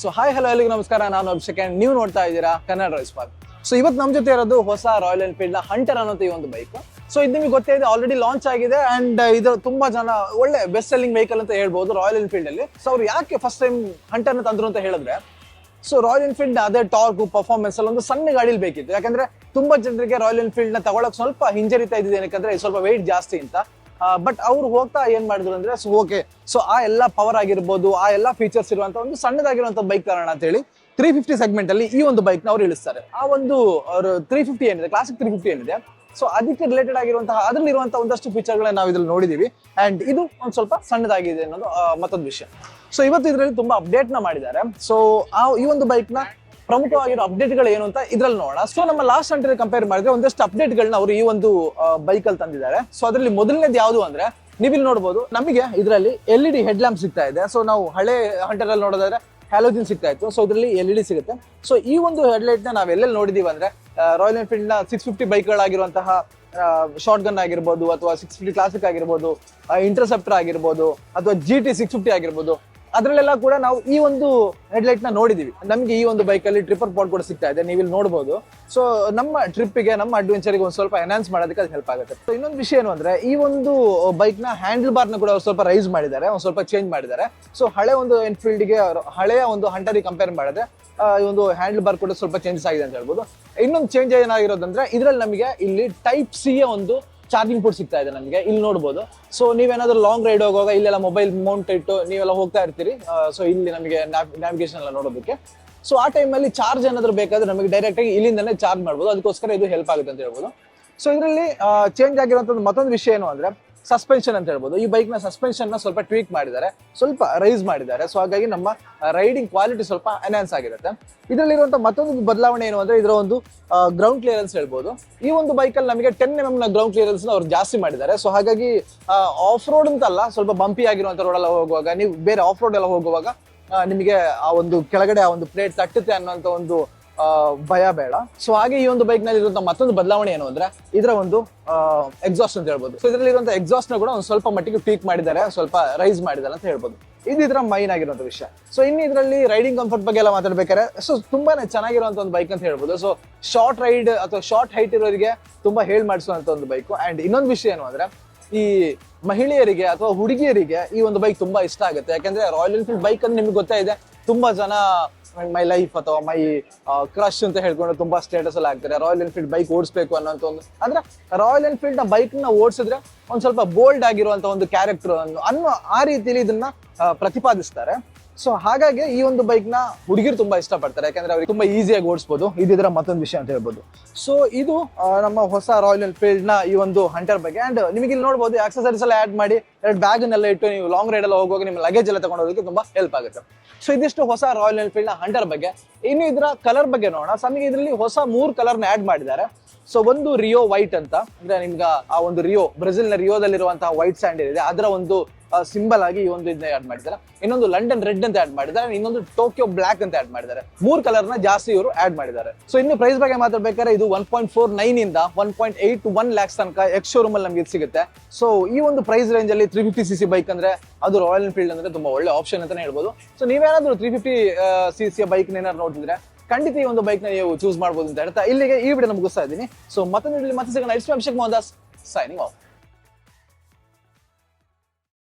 So hi hello ಎಲ್ಲಿಗೂ ನಮಸ್ಕಾರ. ನಾನು ಅಭಿಷೇಕ್ ಅಂಡ್ ನೀವು ನೋಡ್ತಾ ಇದ್ದೀರಾ ಕನ್ನಡ ರೈಸ್ ಪಾರ್ಕ್ ಸೊ ಇವತ್ತು ನಮ್ಮ ಜೊತೆ ಇರೋದು ಹೊಸ ರಾಯಲ್ ಎನ್ಫೀಲ್ಡ್ ಹಂಟರ್ ಅನ್ನೋ ಈ ಒಂದು ಬೈಕ್ ಸೊ ಇದು ನಿಮಗೆ ಗೊತ್ತೇ ಇದೆ ಆಲ್ರೆಡಿ ಲಾಂಚ್ ಆಗಿದೆ ಅಂಡ್ ಇದು ತುಂಬಾ ಜನ ಒಳ್ಳೆ ಬೆಸ್ಟ್ ಸೆಲ್ಲಿಂಗ್ ವೆಹಿಕಲ್ ಅಂತ ಹೇಳ್ಬೋದು ರಾಯಲ್ ಎನ್ಫೀಲ್ಡ್ ಅಲ್ಲಿ. ಸೊ ಅವ್ರು ಯಾಕೆ ಫಸ್ಟ್ ಟೈಮ್ ಹಂಟರ್ನ ತಂದ್ರು ಅಂತ ಹೇಳಿದ್ರೆ ಸೊ ರಾಯಲ್ ಎನ್ಫೀಲ್ಡ್ ಅದೇ ಟಾರ್ಕ್ ಪರ್ಫಾರ್ಮೆನ್ಸ್ ಅಲ್ಲಿ ಒಂದು ಸಣ್ಣ ಗಾಡಿಲಿ ಬೇಕಿತ್ತು. ಯಾಕಂದ್ರೆ ತುಂಬಾ ಜನರಿಗೆ ರಾಯಲ್ ಎನ್ಫೀಲ್ಡ್ನ ತಗೊಳಕ್ ಸ್ವಲ್ಪ ಹಿಂಜರಿತಾ ಇದ್ದಿದೆ ಏನಕ್ಕಂದ್ರೆ ಸ್ವಲ್ಪ ವೆಯ್ಟ್ ಜಾಸ್ತಿ ಅಂತ. ಬಟ್ ಅವ್ರು ಹೋಗ್ತಾ ಏನ್ ಮಾಡಿದ್ರು ಅಂದ್ರೆ ಸೊ ಓಕೆ ಸೊ ಆ ಎಲ್ಲ ಪವರ್ ಆಗಿರ್ಬೋದು, ಆ ಎಲ್ಲ ಫೀಚರ್ಸ್ ಇರುವಂತ ಒಂದು ಸಣ್ಣದಾಗಿರುವಂತ ಬೈಕ್ ಕಾರಣ ಅಂತ ಹೇಳಿ ತ್ರೀ ಫಿಫ್ಟಿ ಸೆಗ್ಮೆಂಟ್ ಅಲ್ಲಿ ಈ ಒಂದು ಬೈಕ್ನ ಅವ್ರು ಇಳಿಸ್ತಾರೆ. ಆ ಒಂದು, ಅವರು ತ್ರೀ ಫಿಫ್ಟಿ ಏನಿದೆ ಕ್ಲಾಸಿಕ್ ತ್ರೀ ಫಿಫ್ಟಿ ಏನಿದೆ ಸೊ ಅದಕ್ಕೆ ರಿಲೇಟೆಡ್ ಆಗಿರುವಂತಹ ಅದ್ರಲ್ಲಿ ಇರುವಂತಹ ಒಂದಷ್ಟು ಫೀಚರ್ ಗಳನ್ನ ನಾವು ಇದ್ರಲ್ಲಿ ನೋಡಿದೀವಿ. ಅಂಡ್ ಇದು ಒಂದ್ ಸ್ವಲ್ಪ ಸಣ್ಣದಾಗಿದೆ ಅನ್ನೋದು ಮತ್ತೊಂದು ವಿಷಯ. ಸೊ ಇವತ್ತು ಇದರಲ್ಲಿ ತುಂಬಾ ಅಪ್ಡೇಟ್ನ ಮಾಡಿದ್ದಾರೆ. ಸೊ ಆ, ಈ ಒಂದು ಬೈಕ್ನ ಪ್ರಮುಖವಾಗಿರೋ ಅಪ್ಡೇಟ್ಗಳು ಏನು ಅಂತ ಇದ್ರಲ್ಲಿ ನೋಡೋಣ. ಸೊ ನಮ್ಮ ಲಾಸ್ಟ್ ಅಂಟರ್ ಕಂಪೇರ್ ಮಾಡಿದ್ರೆ ಒಂದಷ್ಟು ಅಪ್ಡೇಟ್ ಗಳನ್ನ ಅವರು ಈ ಒಂದು ಬೈಕ್ ಅಲ್ಲಿ ತಂದಿದ್ದಾರೆ. ಸೊ ಅದರಲ್ಲಿ ಮೊದಲನೇದು ಯಾವುದು ಅಂದ್ರೆ, ನೀವಿಲ್ಲಿ ನೋಡಬಹುದು ನಮಗೆ ಇದರಲ್ಲಿ L E D head lamp ಸಿಗ್ತಾ ಇದೆ. ಸೊ ನಾವು ಹಳೆ ಹಂಟರ್ ಅಲ್ಲಿ ನೋಡೋದಾದ್ರೆ ಹ್ಯಾಲೋಜಿನ್ ಸಿಗ್ತಾ ಇತ್ತು. ಸೊ ಇದರಲ್ಲಿ ಎಲ್ ಇ ಡಿ ಸಿಗುತ್ತೆ. ಸೊ ಈ ಒಂದು ಹೆಡ್ಲೈಟ್ನ ನಾವ್ ಎಲ್ಲೆಲ್ಲಿ ನೋಡಿದೀವಿ ಅಂದ್ರೆ ರಾಯಲ್ ಎನ್ಫೀಲ್ಡ್ನ ಸಿಕ್ಸ್ ಫಿಫ್ಟಿ ಬೈಕ್ ಗಳಾಗಿರುವಂತಹ ಶಾರ್ಟ್ ಗನ್ ಆಗಿರ್ಬೋದು ಅಥವಾ ಸಿಕ್ಸ್ ಫಿಫ್ಟಿ ಕ್ಲಾಸಿಕ್ ಆಗಿರ್ಬೋದು ಇಂಟರ್ಸೆಪ್ಟರ್ ಆಗಿರ್ಬೋದು, ಅಥವಾ ಜಿ ಟಿ ಸಿಕ್ಸ್ ಫಿಫ್ಟಿ ಆಗಿರ್ಬೋದು ಅದ್ರಲ್ಲೆಲ್ಲ ಕೂಡ ನಾವು ಈ ಒಂದು ಹೆಡ್ಲೈಟ್ನ ನೋಡಿದೀವಿ. ನಮಗೆ ಈ ಒಂದು ಬೈಕ್ ಅಲ್ಲಿ ಟ್ರಿಪರ್ ಪಾಟ್ ಕೂಡ ಸಿಗ್ತಾ ಇದೆ ನೀವು ಇಲ್ಲಿ ನೋಡಬಹುದು ಸೊ ನಮ್ಮ ಟ್ರಿಪ್ಗೆ ನಮ್ಮ ಅಡ್ವೆಂಚರ್ಗೆ ಒಂದು ಸ್ವಲ್ಪ ಎನ್ಹಾನ್ಸ್ ಮಾಡೋದಕ್ಕೆ ಅದು ಹೆಲ್ಪ್ ಆಗುತ್ತೆ. ಸೊ ಇನ್ನೊಂದು ವಿಷಯ ಏನು ಅಂದ್ರೆ, ಈ ಒಂದು ಬೈಕ್ನ ಹ್ಯಾಂಡಲ್ ಬಾರ್ನ ಕೂಡ ಸ್ವಲ್ಪ ರೈಸ್ ಮಾಡಿದ್ದಾರೆ, ಒಂದು ಸ್ವಲ್ಪ ಚೇಂಜ್ ಮಾಡಿದ್ದಾರೆ. ಸೊ ಹಳೆ ಒಂದು ಎನ್ಫೀಲ್ಡ್ಗೆ, ಹಳೆಯ ಒಂದು ಹಂಟರಿಗೆ ಕಂಪೇರ್ ಮಾಡಿದ್ರೆ ಈ ಒಂದು ಹ್ಯಾಂಡಲ್ ಬಾರ್ ಕೂಡ ಸ್ವಲ್ಪ ಚೇಂಜಸ್ ಆಗಿದೆ ಅಂತ ಹೇಳ್ಬೋದು. ಇನ್ನೊಂದು ಚೇಂಜ್ ಏನಾಗಿರೋದಂದ್ರೆ, ಇದರಲ್ಲಿ ನಮಗೆ ಇಲ್ಲಿ ಟೈಪ್ ಸಿ ಒಂದು ಚಾರ್ಜಿಂಗ್ ಪೋರ್ಟ್ ಸಿಗ್ತಾ ಇದೆ ನಮಗೆ, ಇಲ್ಲಿ ನೋಡ್ಬೋದು. ಸೊ ನೀವೇನಾದ್ರೂ ಲಾಂಗ್ ರೈಡ್ ಹೋಗುವಾಗ ಇಲ್ಲೆಲ್ಲ ಮೊಬೈಲ್ ಮೌಂಟ್ ಇಟ್ಟು ನೀವೆಲ್ಲ ಹೋಗ್ತಾ ಇರ್ತೀರಿ. ಸೊ ಇಲ್ಲಿ ನಮಗೆ ನ್ಯಾವಿಗೇಷನ್ ಎಲ್ಲ ನೋಡೋದಕ್ಕೆ. ಸೊ ಆ ಟೈಮಲ್ಲಿ ಚಾರ್ಜ್ ಏನಾದರೂ ಬೇಕಾದ್ರೆ ನಮಗೆ ಡೈರೆಕ್ಟ್ ಆಗಿ ಇಲ್ಲಿಂದನೇ ಚಾರ್ಜ್ ಮಾಡ್ಬೋದು. ಅದಕ್ಕೋಸ್ಕರ ಇದು ಹೆಲ್ಪ್ ಆಗುತ್ತೆ ಅಂತ ಹೇಳ್ಬೋದು. ಸೊ ಇದರಲ್ಲಿ ಚೇಂಜ್ ಆಗಿರೋಂಥದ್ದು ಮತ್ತೊಂದು ವಿಷಯ ಏನು ಅಂದ್ರೆ ಸಸ್ಪೆನ್ಷನ್ ಅಂತ ಹೇಳ್ಬೋದು. ಈ ಬೈಕ್ನ ನ ಸಸ್ಪೆನ್ಷನ್ನ ಸ್ವಲ್ಪ ಟ್ವೀಕ್ ಮಾಡಿದ್ದಾರೆ. ಸ್ವಲ್ಪ ರೈಸ್ ಮಾಡಿದ್ದಾರೆ. ಸೊ ಹಾಗಾಗಿ ನಮ್ಮ ರೈಡಿಂಗ್ ಕ್ವಾಲಿಟಿ ಸ್ವಲ್ಪ ಎನ್ಹಾನ್ಸ್ ಆಗಿರುತ್ತೆ. ಇದರಲ್ಲಿರುವಂಥ ಮತ್ತೊಂದು ಬದಲಾವಣೆ ಏನು ಅಂದ್ರೆ ಇದರ ಒಂದು ಗ್ರೌಂಡ್ ಕ್ಲಿಯರೆನ್ಸ್ ಹೇಳ್ಬೋದು. ಈ ಒಂದು ಬೈಕಲ್ಲಿ ನಮಗೆ ಟೆನ್ ಎಂ ನ ಗ್ರೌಂಡ್ ಕ್ಲಿಯರೆನ್ಸ್ ಅವ್ರು ಜಾಸ್ತಿ ಮಾಡಿದ್ದಾರೆ. ಸೊ ಹಾಗಾಗಿ ಆಫ್ ರೋಡ್ ಅಂತಲ್ಲ ಸ್ವಲ್ಪ ಬಂಪಿ ಆಗಿರುವಂತ ರೋಡ್ ಎಲ್ಲ ಹೋಗುವಾಗ, ನೀವು ಬೇರೆ ಆಫ್ ರೋಡ್ ಎಲ್ಲ ಹೋಗುವಾಗ ನಿಮಗೆ ಆ ಒಂದು ಕೆಳಗಡೆ ಆ ಒಂದು ಪ್ಲೇಟ್ ತಟ್ಟುತ್ತೆ ಅನ್ನೋಂಥ ಒಂದು ಭಯ ಬೇಡ. ಸೊ ಹಾಗೆ ಈ ಒಂದು ಬೈಕ್ನಲ್ಲಿ ಇರುವಂತಹ ಮತ್ತೊಂದು ಬದಲಾವಣೆ ಏನು ಅಂದ್ರೆ, ಇದರ ಒಂದು ಎಕ್ಸಾಸ್ಟ್ ಅಂತ ಹೇಳ್ಬೋದು. ಸೊ ಇದರಲ್ಲಿ ಇರುವಂತಹ ಎಕ್ಸಾಸ್ಟ್ನ ಕೂಡ ಒಂದು ಸ್ವಲ್ಪ ಮಟ್ಟಿಗೆ ಟೀಕ್ ಮಾಡಿದ್ದಾರೆ, ಸ್ವಲ್ಪ ರೈಸ್ ಮಾಡಿದ್ದಾರೆ ಅಂತ ಹೇಳ್ಬೋದು. ಇದು ಇದರ ಮೈನ್ ಆಗಿರುವಂತ ವಿಷಯ. ಸೊ ಇನ್ನು ಇದರಲ್ಲಿ ರೈಡಿಂಗ್ ಕಂಫರ್ಟ್ ಬಗ್ಗೆ ಎಲ್ಲ ಮಾತಾಡ್ಬೇಕಾದ್ರೆ ಸೊ ತುಂಬಾನೇ ಚೆನ್ನಾಗಿರುವಂತ ಒಂದು ಬೈಕ್ ಅಂತ ಹೇಳ್ಬೋದು. ಸೊ ಶಾರ್ಟ್ ರೈಡ್ ಅಥವಾ ಶಾರ್ಟ್ ಹೈಟ್ ಇರೋರಿಗೆ ತುಂಬಾ ಹೇಳ್ ಮಾಡಿಸುವಂತ ಒಂದು ಬೈಕ್ ಅಂಡ್ ಇನ್ನೊಂದು ವಿಷಯ ಏನು ಅಂದ್ರೆ, ಈ ಮಹಿಳೆಯರಿಗೆ ಅಥವಾ ಹುಡುಗಿಯರಿಗೆ ಈ ಒಂದು ಬೈಕ್ ತುಂಬಾ ಇಷ್ಟ ಆಗುತ್ತೆ. ಯಾಕಂದ್ರೆ ರಾಯಲ್ ಎನ್ಫೀಲ್ಡ್ ಬೈಕ್ ಅಂದ್ರೆ ನಿಮ್ಗೆ ಗೊತ್ತಾ ಇದೆ, ತುಂಬಾ ಜನ ಮೈ ಲೈಫ್ ಅಥವಾ ಮೈ ಕ್ರಶ್ ಅಂತ ಹೇಳ್ಕೊಂಡು ತುಂಬಾ ಸ್ಟೇಟಸ್ ಅಲ್ಲಿ ಆಗ್ತಾರೆ. ರಾಯಲ್ ಎನ್ಫೀಲ್ಡ್ ಬೈಕ್ ಓಡಿಸ್ಬೇಕು ಅನ್ನೋಂತ ಒಂದು ಅಂದ್ರೆ ರಾಯಲ್ ಎನ್ಫೀಲ್ಡ್ನ ಬೈಕ್ನ ಓಡಿಸಿದ್ರೆ ಒಂದ್ ಸ್ವಲ್ಪ ಬೋಲ್ಡ್ ಆಗಿರುವಂತ ಒಂದು ಕ್ಯಾರೆಕ್ಟರ್ ಅನ್ನೋ ಆ ರೀತಿಯಲ್ಲಿ ಇದನ್ನ ಪ್ರತಿಪಾದಿಸ್ತಾರೆ. ಸೊ ಹಾಗಾಗಿ ಈ ಒಂದು ಬೈಕ್ನ ಹುಡುಗಿರು ತುಂಬಾ ಇಷ್ಟಪಡ್ತಾರೆ. ಯಾಕಂದ್ರೆ ಅವ್ರಿಗೆ ತುಂಬಾ ಈಸಿಯಾಗಿ ಓಡಿಸಬಹುದು ಇದರ ಮತ್ತೊಂದು ವಿಷಯ ಅಂತ ಹೇಳ್ಬೋದು. ಸೊ ಇದು ನಮ್ಮ ಹೊಸ ರಾಯಲ್ ಎನ್ಫೀಲ್ಡ್ನ ಈ ಒಂದು ಹಂಟರ್ ಬಗ್ಗೆ ಅಂಡ್ ನಿಮಗೆ ಇಲ್ಲಿ ನೋಡಬಹುದು ಆಕ್ಸಸರೀಸ್ ಎಲ್ಲ ಆಡ್ ಮಾಡಿ, ಎರಡು ಬ್ಯಾಗ್ ನೆಲ್ಲ ಇಟ್ಟು ನೀವು ಲಾಂಗ್ ರೈಡ್ ಎಲ್ಲ ಹೋಗುವಾಗ ನಿಮ್ಮ ಲಗೇಜ್ ಎಲ್ಲ ತಗೊಂಡೋದಕ್ಕೆ ತುಂಬಾ ಹೆಲ್ಪ್ ಆಗುತ್ತೆ. ಸೊ ಇದಿಷ್ಟು ಹೊಸ ರಾಯಲ್ ಎನ್ಫೀಲ್ಡ್ನ ಹಂಟರ್ ಬಗ್ಗೆ ಇನ್ನು ಇದರ ಕಲರ್ ಬಗ್ಗೆ ನೋಡೋಣ. ನಮಗೆ ಇದರಲ್ಲಿ ಹೊಸ ಮೂರು ಕಲರ್ನ ಆಡ್ ಮಾಡಿದ್ದಾರೆ. ಸೊ ಒಂದು ರಿಯೋ ವೈಟ್ ಅಂತ. ಅಂದ್ರೆ ನಿಮ್ಗೆ ಆ ಒಂದು ರಿಯೋ ಬ್ರೆಜಿಲ್ನ ರಿಯೋದಲ್ಲಿರುವಂತಹ ವೈಟ್ ಸ್ಯಾಂಡ್ ಇದೆ ಅದರ ಒಂದು ಸಿಂಬಲ್ ಆಗಿ ಈ ಒಂದು ಇದನ್ನ ಆಡ್ ಮಾಡಿದ್ದಾರೆ. ಇನ್ನೊಂದು ಲಂಡನ್ ರೆಡ್ ಅಂತ ಆಡ್ ಮಾಡಿದ್ದಾರೆ. ಇನ್ನೊಂದು ಟೋಕಿಯೋ ಬ್ಲಾಕ್ ಅಂತ ಆಡ್ ಮಾಡಿದ್ದಾರೆ. ಮೂರ್ ಕಲರ್ನ ಜಾಸ್ತಿ ಇವರು ಆಡ್ ಮಾಡಿದ್ದಾರೆ. ಸೊ ಇನ್ನು ಪ್ರೈಸ್ ಬಗ್ಗೆ ಮಾತಾಡ್ಬೇಕಾದ್ರೆ ಇದು ಒನ್ ಪಾಯಿಂಟ್ ಫೋರ್ ನೈನ್ ಇಂದ one point eight one lakhs ತನಕ ಎಕ್ಸ್ ಶೋರೂಮ್ ಅಲ್ಲಿ ನಮಗೆ ಸಿಗುತ್ತೆ. ಸೊ ಈ ಒಂದು ಪ್ರೈಸ್ ರೇಂಜ್ ಅಲ್ಲಿ ತ್ರೀ ಫಿಫ್ಟಿ ಸಿ ಬೈಕ್ ಅಂದ್ರೆ ಅದು ರಾಯಲ್ ಎನ್ಫೀಲ್ಡ್ ಅಂದ್ರೆ ತುಂಬಾ ಒಳ್ಳೆ ಆಪ್ಷನ್ ಅಂತಾನೆ ಹೇಳ್ಬೋದು. ಸೊ ನೀವೇನಾದ್ರೂ three fifty C C bike ಏನಾದ್ರು ನೋಡಿದ್ರೆ ಖಂಡಿತ ಈ ಒಂದು ಬೈಕ್ನ ನೀವು ಚೂಸ್ ಮಾಡಬಹುದು ಅಂತ ಹೇಳ್ತಾ ಇಲ್ಲಿಗೆ ಈ ವಿಡಿಯೋ ಮುಗಿಸ್ತಾ ಇದ್ದೀನಿ. ಸೊ ಮತ್ತೊಂದು ಮತ್ತೆ ಸಿಗೋಣ. It's Abhishek Mohan Das signing off